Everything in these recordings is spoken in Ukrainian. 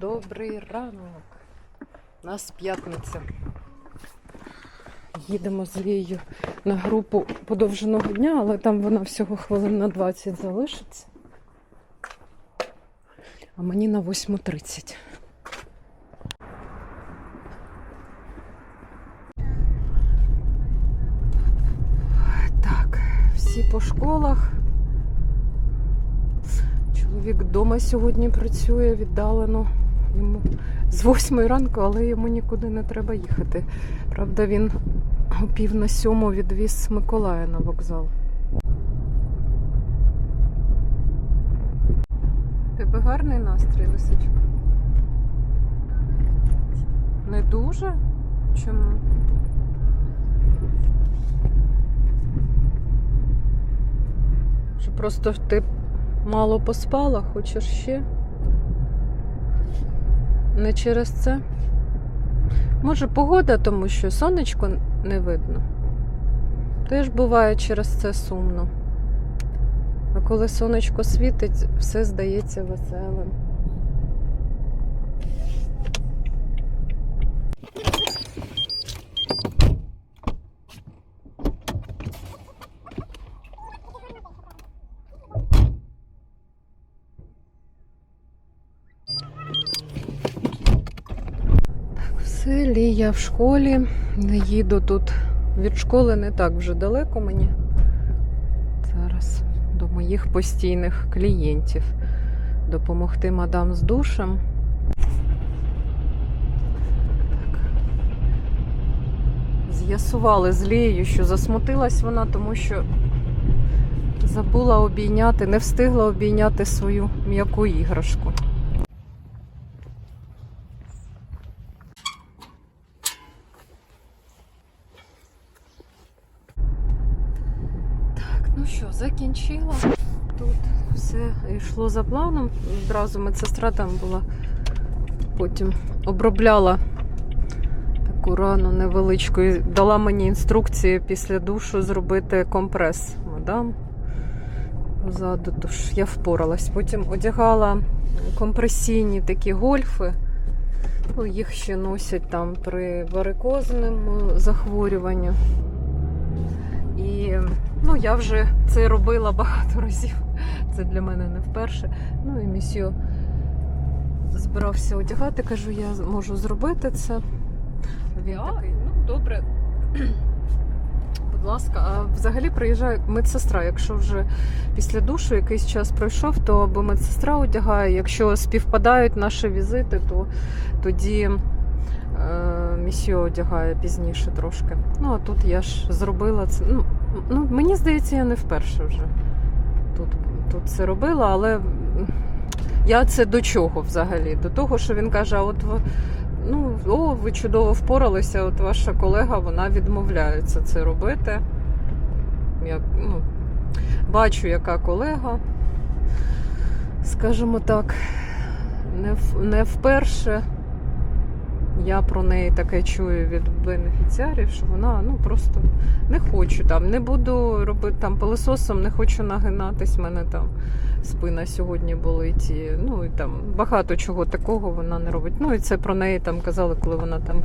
Добрий ранок. У нас п'ятниця. Їдемо з Лією на групу подовженого дня, але там вона всього хвилин на 20 залишиться. А мені на 8.30. Так, всі по школах. Чоловік вдома сьогодні працює віддалено. Йому з восьмої ранку, але йому нікуди не треба їхати. Правда, він о пів на сьому відвіз Миколая на вокзал. Тебе гарний настрій, лисичка? Не дуже? Чому? Що просто ти мало поспала, хочеш ще? Не через це? Може, погода, тому що сонечко не видно. Теж буває через це сумно. А коли сонечко світить, все здається веселим. Все, Лія в школі. Не їду тут від школи не так вже далеко мені. Зараз до моїх постійних клієнтів. Допомогти мадам з душем. З'ясували з Лією, що засмутилась вона, тому що забула обійняти, не встигла обійняти свою м'яку іграшку. Так, ну що, закінчила. Тут все йшло за планом. Одразу медсестра там була, потім обробляла таку рану невеличку і дала мені інструкції після душу зробити компрес. Мадам позаду, тож я впоралась. Потім одягала компресійні такі гольфи. Ну, їх ще носять там при варикозному захворюванні. І ну, я вже це робила багато разів. Це для мене не вперше. Ну і місьо збирався одягати, кажу, я можу зробити це. Він такий, ну добре. Будь ласка, а взагалі приїжджає медсестра. Якщо вже після душу якийсь час пройшов, то або медсестра одягає. Якщо співпадають наші візити, то тоді е, місьо одягає пізніше трошки. Ну а тут я ж зробила це. Ну, ну мені здається, я не вперше вже тут, тут це робила, але я це до чого взагалі? До того, що він каже, а от ну, о, ви чудово впоралися, от ваша колега вона відмовляється це робити. Я ну, бачу, яка колега, скажімо так, не, не вперше я про неї таке чую від бенефіціарів, що вона ну просто не хочу там, не буду робити там пилососом, не хочу нагинатись. мене там спина сьогодні болить. Ну і там багато чого такого вона не робить. Ну і це про неї там казали, коли вона там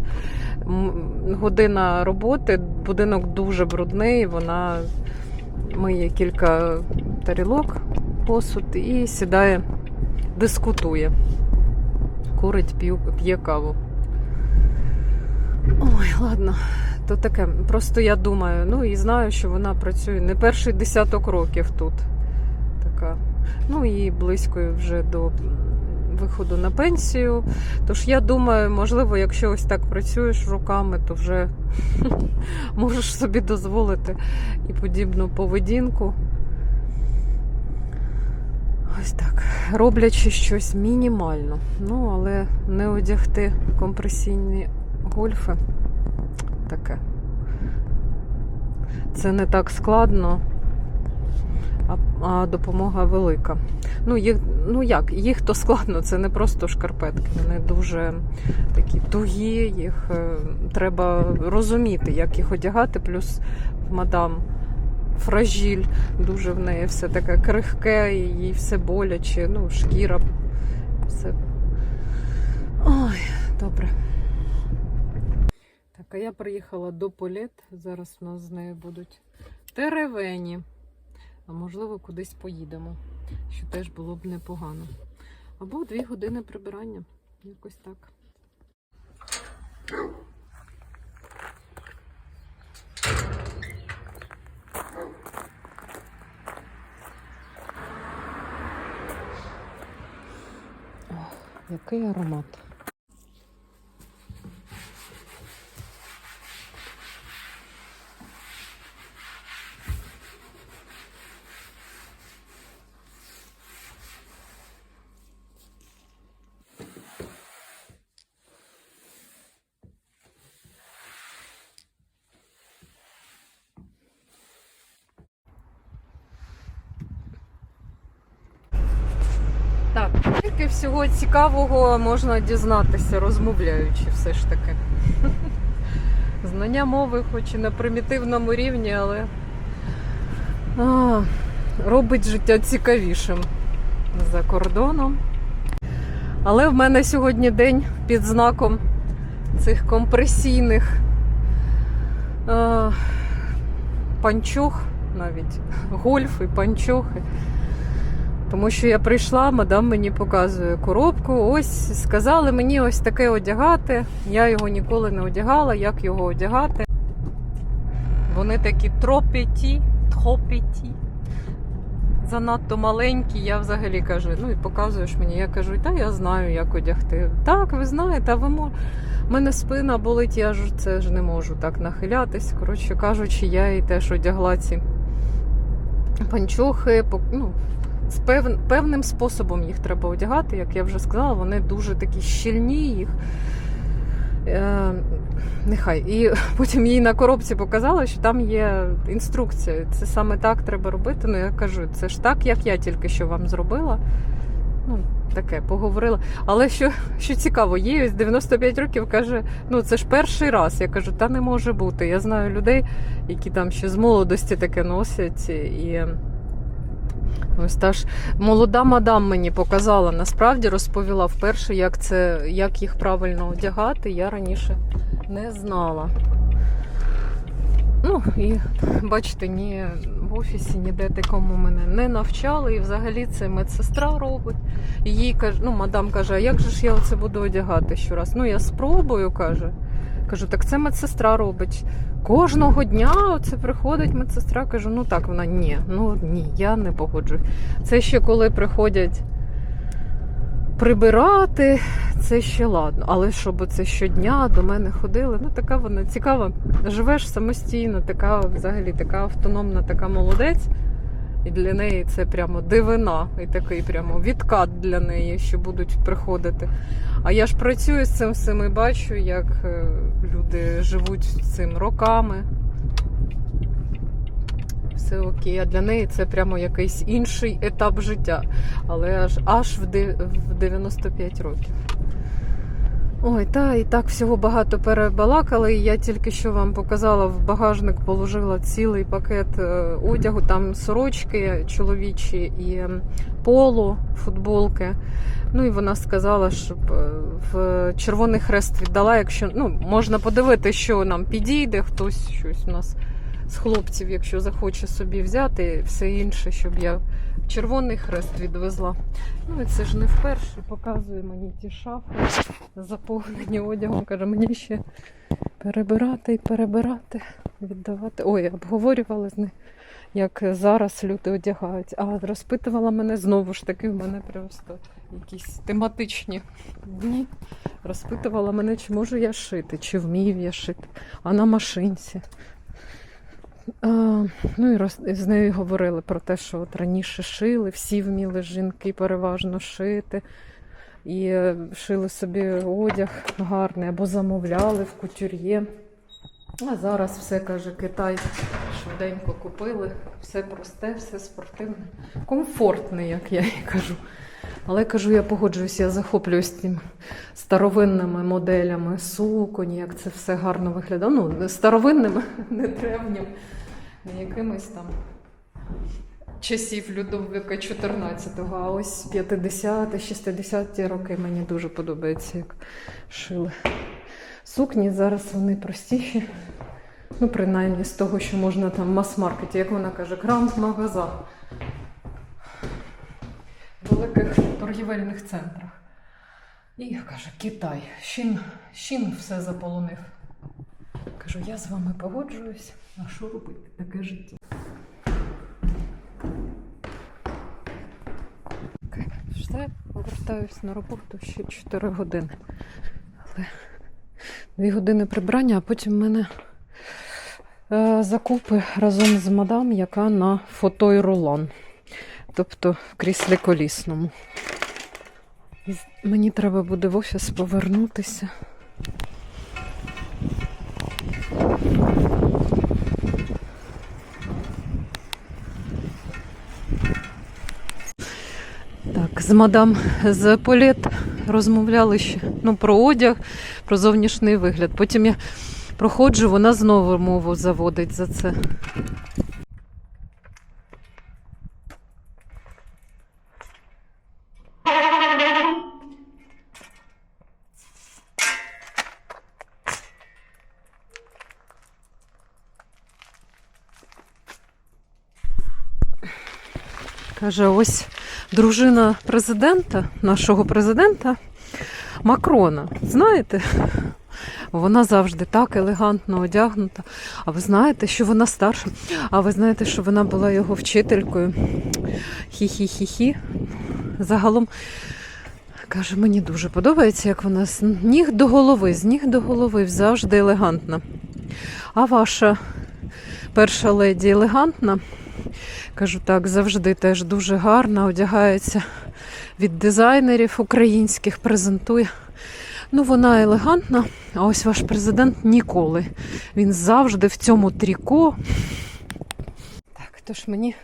година роботи, будинок дуже брудний, вона миє кілька тарілок, посуд і сідає, дискутує. Курить, п'є каву. Ой, ладно, то таке. Просто я думаю, ну і знаю, що вона працює не перший десяток років тут. Така. Ну і близько вже до виходу на пенсію. Тож я думаю, можливо, якщо ось так працюєш руками, то вже можеш собі дозволити і подібну поведінку. Ось так. Роблячи щось мінімально. Ну, але не одягти компресійні гольфи. Таке. Це не так складно, а, а допомога велика. Ну, їх, ну як, їх то складно, це не просто шкарпетки. Вони дуже такі тугі, їх е, треба розуміти, як їх одягати, плюс мадам фражіль, дуже в неї все таке крихке, їй все боляче, ну, шкіра, все Добре. Так, а я приїхала до Полет. Зараз у нас з нею будуть теревені. А можливо, кудись поїдемо, що теж було б непогано. Або дві години прибирання. Якось так. Ох, який аромат. Так, тільки всього цікавого можна дізнатися, розмовляючи все ж таки. Знання мови, хоч і на примітивному рівні, але а, робить життя цікавішим за кордоном. Але в мене сьогодні день під знаком цих компресійних а, панчох, навіть гольф і панчохи. Тому що я прийшла, мадам мені показує коробку. Ось сказали мені ось таке одягати. Я його ніколи не одягала. Як його одягати? Вони такі тропеті, тропеті. Занадто маленькі, я взагалі кажу, ну і показуєш мені. Я кажу, та я знаю, як одягти. Так, ви знаєте, а ви мо... У мене спина болить, я ж це ж не можу так нахилятись. Коротше кажучи, я і теж одягла ці панчохи. Ну, з пев... певним способом їх треба одягати, як я вже сказала, вони дуже такі щільні їх. Е, нехай. І потім їй на коробці показала, що там є інструкція. Це саме так треба робити. Ну, я кажу, це ж так, як я тільки що вам зробила. Ну, таке, поговорила. Але що, що цікаво, їй ось 95 років каже: ну це ж перший раз. Я кажу, та не може бути. Я знаю людей, які там ще з молодості таке носять. І Ось та ж молода мадам мені показала, насправді розповіла вперше, як це, як їх правильно одягати. Я раніше не знала. Ну і бачите, ні в офісі, ніде такому мене не навчали. І взагалі це медсестра робить. Їй каже, ну, мадам каже, а як же ж я оце буду одягати щораз? Ну, я спробую, каже. Кажу, так це медсестра робить. Кожного дня оце приходить медсестра, кажу, ну так, вона ні, ну ні, я не погоджуюсь. Це ще коли приходять прибирати, це ще ладно. Але щоб це щодня до мене ходили, ну така вона цікава. Живеш самостійно, така взагалі така автономна, така молодець. І для неї це прямо дивина, і такий прямо відкат для неї, що будуть приходити. А я ж працюю з цим всім і бачу, як е, люди живуть цим роками. Все окей, а для неї це прямо якийсь інший етап життя, але аж аж в де- в 95 років. Ой, та і так всього багато перебалакали. Я тільки що вам показала в багажник, положила цілий пакет е, одягу, там сорочки чоловічі і ем, поло, футболки. Ну і вона сказала, щоб е, в Червоний Хрест віддала, якщо ну, можна подивити, що нам підійде, хтось щось у нас з хлопців, якщо захоче собі взяти, все інше, щоб я Червоний Хрест відвезла. Ну і це ж не вперше показує мені ті шафи заповнені одягом. Каже, мені ще перебирати і перебирати, віддавати. Ой, обговорювали з нею, як зараз люди одягають. А розпитувала мене знову ж таки, в мене просто якісь тематичні дні. Розпитувала мене, чи можу я шити, чи вмію я шити, а на машинці. А, ну і роз, з нею говорили про те, що от раніше шили, всі вміли жінки переважно шити. І е, шили собі одяг гарний або замовляли в кутюр'є. А зараз все каже Китай. Швиденько купили, все просте, все спортивне, комфортне, як я і кажу. Але кажу, я погоджуюся, я захоплююсь тим старовинними моделями суконь, як це все гарно виглядає. Ну, старовинними, не древнім, не якимись там часів Людовика 14-го, а ось 50-60-ті роки мені дуже подобається, як шили. Сукні зараз вони простіші. Ну, принаймні з того, що можна там в мас-маркеті, як вона каже, гранд магазин в великих торгівельних центрах. І каже, Китай, Щін, Щін все заполонив. Кажу, я з вами погоджуюсь. А що робити? Таке життя. Все, повертаюсь на роботу ще 4 години. Але 2 години прибрання, а потім в мене е, закупи разом з мадам, яка на фото рулон. Тобто в кріслі колісному. І мені треба буде в офіс повернутися. Так, з мадам з Політ розмовляли ще ну, про одяг, про зовнішній вигляд. Потім я проходжу, вона знову мову заводить за це. Каже, ось дружина президента, нашого президента Макрона. Знаєте, вона завжди так елегантно одягнута. А ви знаєте, що вона старша? А ви знаєте, що вона була його вчителькою? Хі-хі-хі-хі. Загалом каже, мені дуже подобається, як вона з ніг до голови, з ніг до голови завжди елегантна. А ваша перша леді елегантна? Кажу так, завжди теж дуже гарно одягається від дизайнерів українських, презентує. Ну, вона елегантна, а ось ваш президент ніколи. Він завжди в цьому тріко. Так, тож мені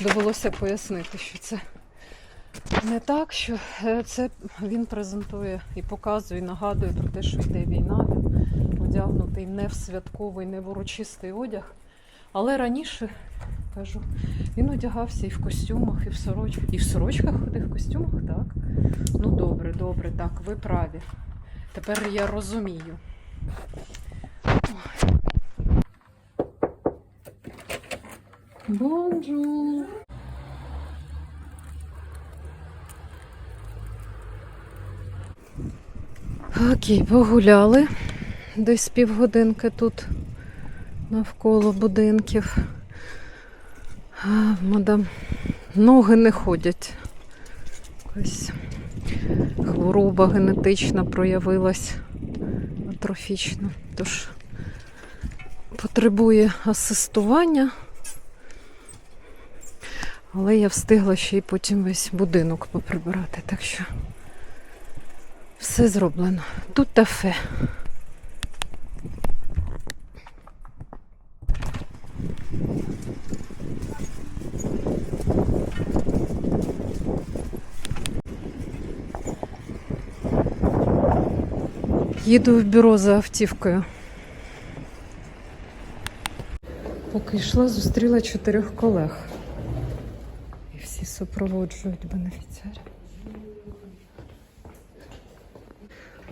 довелося пояснити, що це не так, що е, це він презентує і показує, і нагадує про те, що йде війна. Він одягнутий не в святковий, не в урочистий одяг. Але раніше, кажу, він одягався і в костюмах, і в сорочках. І в сорочках ходив в костюмах, так. Ну добре, добре, так, ви праві. Тепер я розумію. Бонжур. Окей, погуляли. Десь півгодинки тут навколо будинків. Мадам, ноги не ходять. Ось хвороба генетична проявилась атрофічно. Тож потребує асистування. Але я встигла ще й потім весь будинок поприбирати, так що все зроблено. Тут тафе. Їду в бюро за автівкою. Поки йшла, зустріла чотирьох колег. І всі супроводжують бенефіціарів.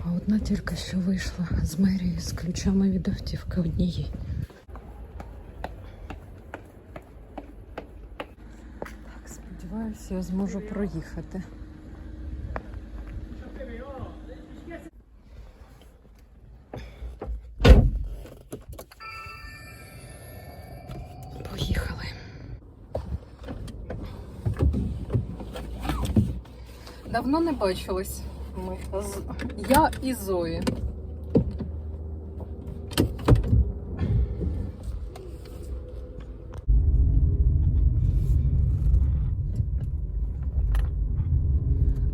А одна тільки що вийшла з мерії з ключами від автівки однієї. Так, сподіваюся, я зможу проїхати. Давно не бачились ми. Я і Зої.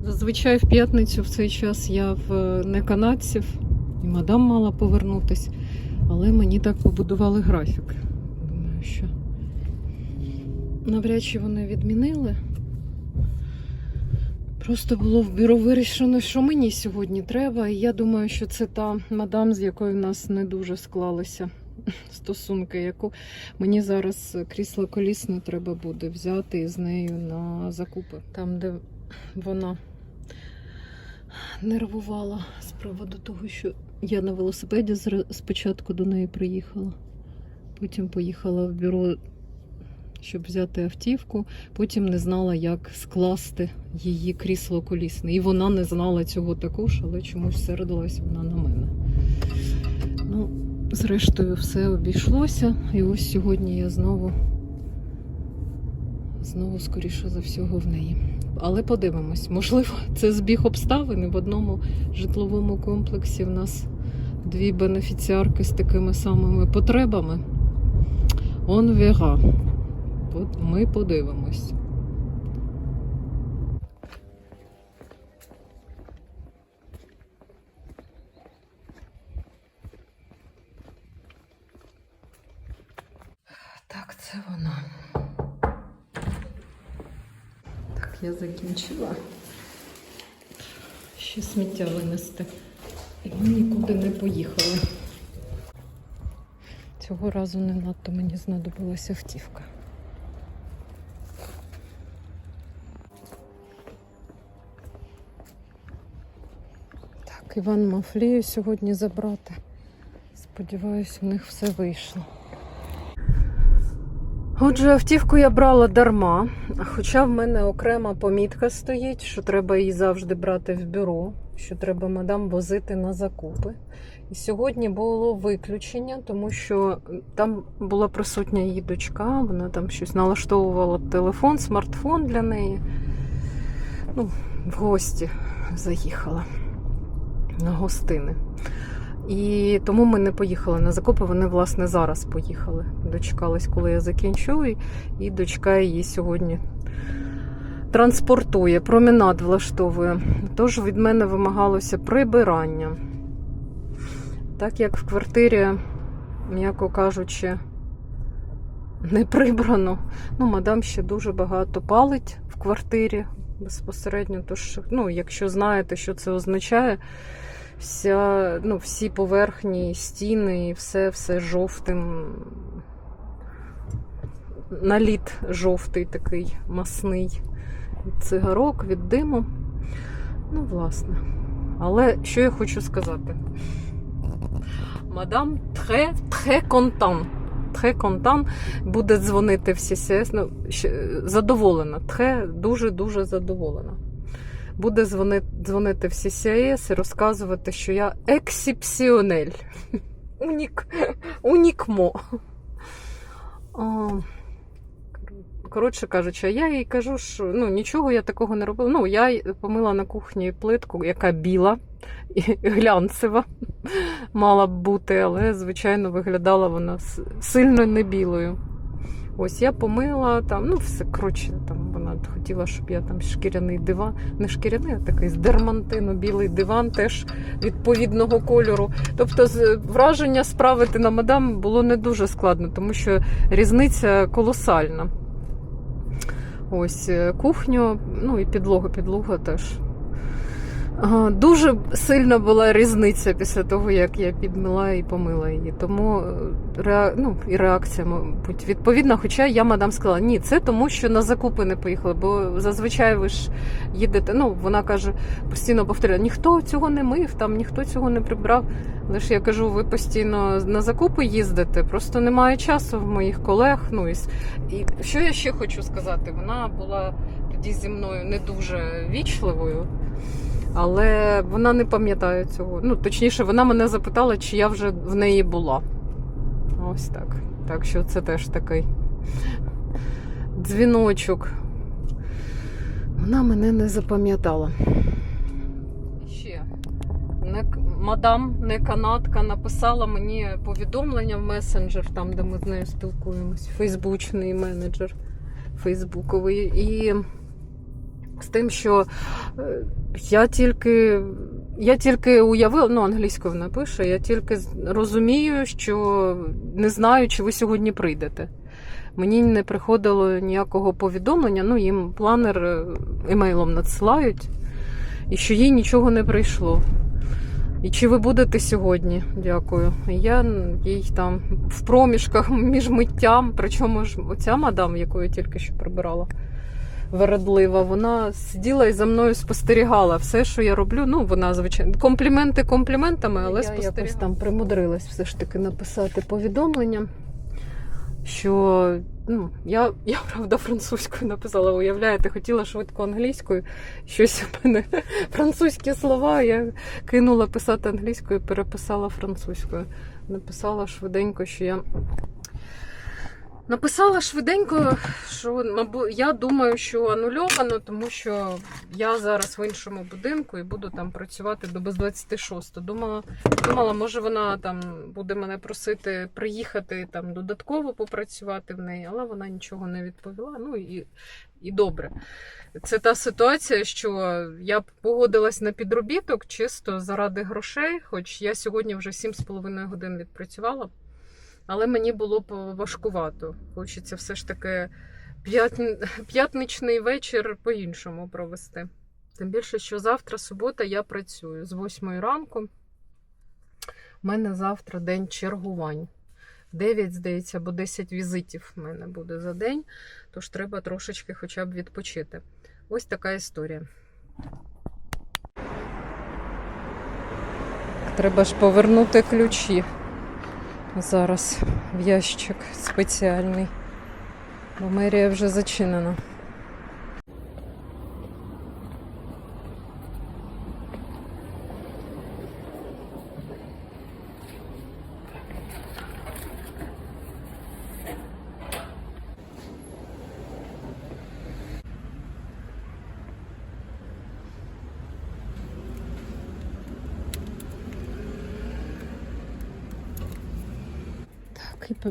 Зазвичай в п'ятницю в цей час я в не канадців, і мадам мала повернутись, але мені так побудували графік. Думаю, що навряд чи вони відмінили. Просто було в бюро вирішено, що мені сьогодні треба. І я думаю, що це та мадам, з якою в нас не дуже склалися стосунки, яку мені зараз крісло колісне треба буде взяти з нею на закупи. Там, де вона нервувала з приводу того, що я на велосипеді спочатку до неї приїхала, потім поїхала в бюро, щоб взяти автівку, потім не знала, як скласти її крісло колісне. І вона не знала цього також, але чомусь сердилась вона на мене. Ну, зрештою, все обійшлося. І ось сьогодні я знову, знову, скоріше за всього, в неї. Але подивимось, можливо, це збіг обставин. В одному житловому комплексі в нас дві бенефіціарки з такими самими потребами. Он вера. Ми подивимось. Так, це вона. Так, я закінчила. Ще сміття винести. І ми нікуди не поїхали. Цього разу не надто мені знадобилася автівка. Так, Іван Мафлію сьогодні забрати. Сподіваюсь, у них все вийшло. Отже, автівку я брала дарма, хоча в мене окрема помітка стоїть, що треба її завжди брати в бюро, що треба мадам возити на закупи. І сьогодні було виключення, тому що там була присутня її дочка, вона там щось налаштовувала телефон, смартфон для неї. Ну, в гості заїхала гостини. І тому ми не поїхали на закупи. Вони, власне, зараз поїхали. Дочекались, коли я закінчу, і дочка її сьогодні транспортує, променад влаштовує. Тож від мене вимагалося прибирання. Так як в квартирі, м'яко кажучи, не прибрано. Ну, мадам ще дуже багато палить в квартирі безпосередньо. Тож, ну, якщо знаєте, що це означає, вся, ну, всі поверхні, стіни і все, все жовтим. Наліт жовтий такий масний від цигарок, від диму. Ну, власне. Але що я хочу сказати? Мадам тре тре контан. Тре контан буде дзвонити в СІСС. Ну, задоволена. Тре дуже-дуже задоволена буде дзвонити, дзвонити в СІСІС і розказувати, що я ексіпсіонель. Унік, унікмо. О, Коротше кажучи, а я їй кажу, що ну, нічого я такого не робила. Ну, я помила на кухні плитку, яка біла і глянцева мала б бути, але, звичайно, виглядала вона сильно не білою. Ось я помила там, ну все коротше, там вона хотіла, щоб я там шкіряний диван, не шкіряний, а такий з дермантину, білий диван, теж відповідного кольору. Тобто, враження справити на мадам було не дуже складно, тому що різниця колосальна. Ось е, кухню, ну і підлога, підлога теж. Дуже сильна була різниця після того, як я підмила і помила її. Тому е, ре... ну, і реакція, мабуть, відповідна. Хоча я мадам сказала, ні, це тому, що на закупи не поїхали. Бо зазвичай ви ж їдете. Ну, вона каже, постійно повторює, ніхто цього не мив, там ніхто цього не прибрав. Лише я кажу, ви постійно на закупи їздите, просто немає часу в моїх колег. Ну і, і що я ще хочу сказати? Вона була тоді зі мною не дуже вічливою. Але вона не пам'ятає цього. Ну, точніше, вона мене запитала, чи я вже в неї була. Ось так. Так що це теж такий дзвіночок. Вона мене не запам'ятала. Ще не, мадам, не канадка, написала мені повідомлення в месенджер, там, де ми з нею спілкуємось. Фейсбучний менеджер Фейсбуковий. І з тим, що е, я тільки, я тільки уявила, ну, англійською вона пише, я тільки розумію, що не знаю, чи ви сьогодні прийдете. Мені не приходило ніякого повідомлення, ну, їм планер е, емейлом надсилають, і що їй нічого не прийшло. І чи ви будете сьогодні? Дякую. Я їй там в проміжках між миттям, причому ж оця мадам, яку я тільки що прибирала, вередлива, вона сиділа і за мною спостерігала все, що я роблю. Ну, вона, звичайно, компліменти компліментами, але Я спостерігала. якось там примудрилась все ж таки написати повідомлення, що ну, я, я правда французькою написала, уявляєте, хотіла швидко англійською, щось у мене французькі слова. Я кинула писати англійською, переписала французькою. Написала швиденько, що я. Написала швиденько, що мабуть, я думаю, що анульовано, тому що я зараз в іншому будинку і буду там працювати до без 26. Думала, думала, може вона там буде мене просити приїхати там додатково попрацювати в неї, але вона нічого не відповіла. Ну і, і добре. Це та ситуація, що я погодилась на підробіток чисто заради грошей, хоч я сьогодні вже 7,5 годин відпрацювала. Але мені було б важкувато. Хочеться все ж таки п'ятн- п'ятничний вечір по-іншому провести. Тим більше, що завтра субота я працюю з 8 ранку. У мене завтра день чергувань. 9, здається, або 10 візитів в мене буде за день, тож треба трошечки хоча б відпочити. Ось така історія. Треба ж повернути ключі зараз в ящик спеціальний, бо мерія вже зачинена.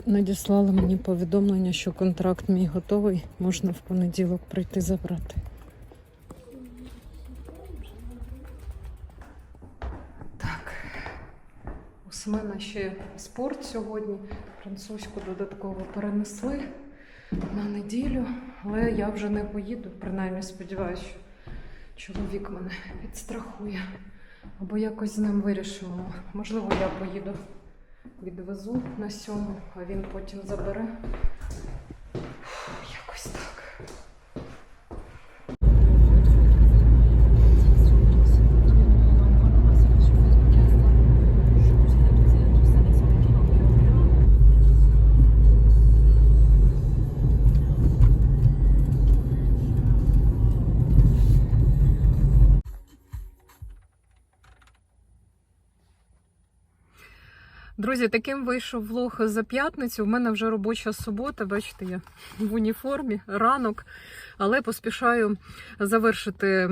Надіслали мені повідомлення, що контракт мій готовий, можна в понеділок прийти забрати. Так. У Семена ще спорт сьогодні. Французьку додатково перенесли на неділю, але я вже не поїду, принаймні сподіваюся, що чоловік мене підстрахує. Або якось з ним вирішимо. Можливо, я поїду відвезу на сьому, а він потім забере. Друзі, таким вийшов влог за п'ятницю. У мене вже робоча субота. Бачите, я в уніформі, ранок, але поспішаю завершити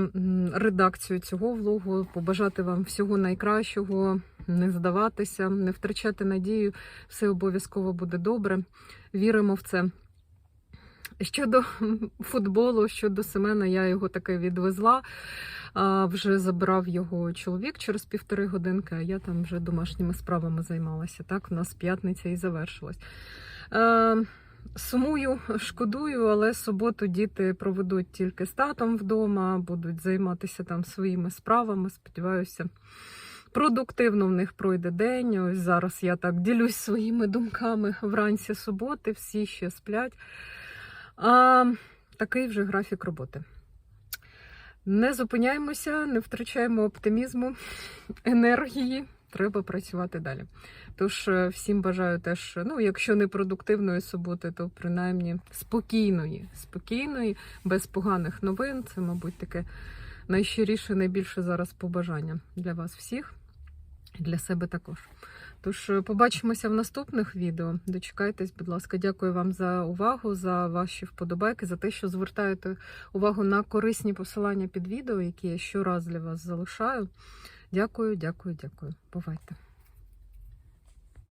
редакцію цього влогу, побажати вам всього найкращого, не здаватися, не втрачати надію. Все обов'язково буде добре. Віримо в це. Щодо футболу, щодо Семена, я його таки відвезла. Вже забрав його чоловік через півтори годинки, а я там вже домашніми справами займалася. Так, в нас п'ятниця і завершилась. Е, сумую, шкодую, але суботу діти проведуть тільки з татом вдома, будуть займатися там своїми справами. Сподіваюся. Продуктивно в них пройде день. Ось зараз я так ділюсь своїми думками вранці суботи, всі ще сплять. А, такий вже графік роботи. Не зупиняємося, не втрачаємо оптимізму, енергії. Треба працювати далі. Тож е, всім бажаю теж, ну, якщо не продуктивної суботи, то принаймні спокійної, спокійної, без поганих новин. Це, мабуть, таке найщиріше, найбільше зараз побажання для вас всіх і для себе також. Тож е, побачимося в наступних відео. Дочекайтесь, будь ласка, дякую вам за увагу, за ваші вподобайки, за те, що звертаєте увагу на корисні посилання під відео, які я щораз для вас залишаю. Дякую, дякую, дякую. Бувайте!